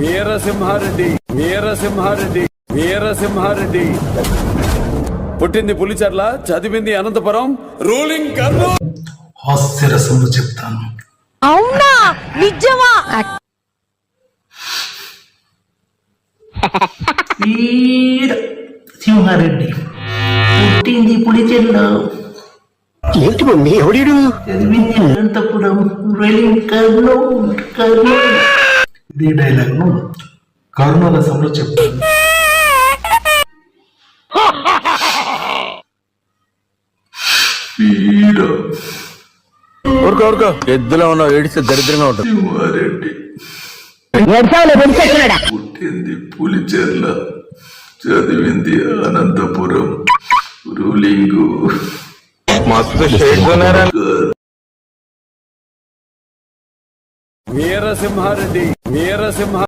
వీరసింహారెడ్డి వీరసింహారెడ్డి వీరసింహారెడ్డి. పుట్టింది పులిచర్ల చదివింది అనంతపురం రూలింగ్ కర్నూలు. హాస్యరసంలో చెప్తాను. అవునా? నిజమా? సింహారెడ్డి పుట్టింది పులిచెల్ల ఏంటి మమ్మీ? ఎవడీడు? చదివింది అనంతపురం రైలింగ్ కర్నూలు కర్నూలు. ఇదే డైలాగ్ను కర్నూలు రసంలో చెప్తాను. వీర ఊరుకో ఊరుకో. ఎద్దులో ఉన్నావు ఏడిస్తే దరిద్రంగా ఉంటుంది. పుట్టింది పులిచెర్ల. చదివింది అనంతపురం. రూలింగ్. మస్తు షేడ్స్ ఉన్నారా వీరసింహారెడ్డి వీరసింహ